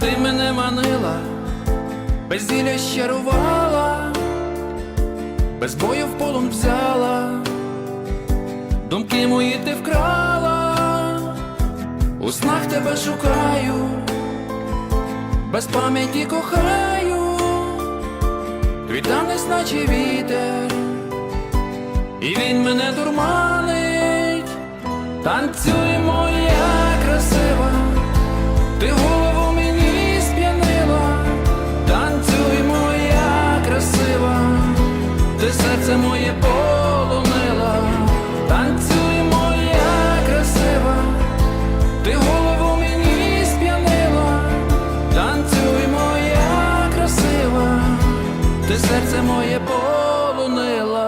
Ти мене манила, безділя щарувала, без бою в полон взяла, думки мої ти вкрала, у снах тебе шукаю, без пам'яті кохаю, відданість наче вітер, і він мене дурманить, танцюй серце моє полонило, танцюй моя красива, ти голову мені сп'янила, танцюй моя красива, ти серце моє полонила.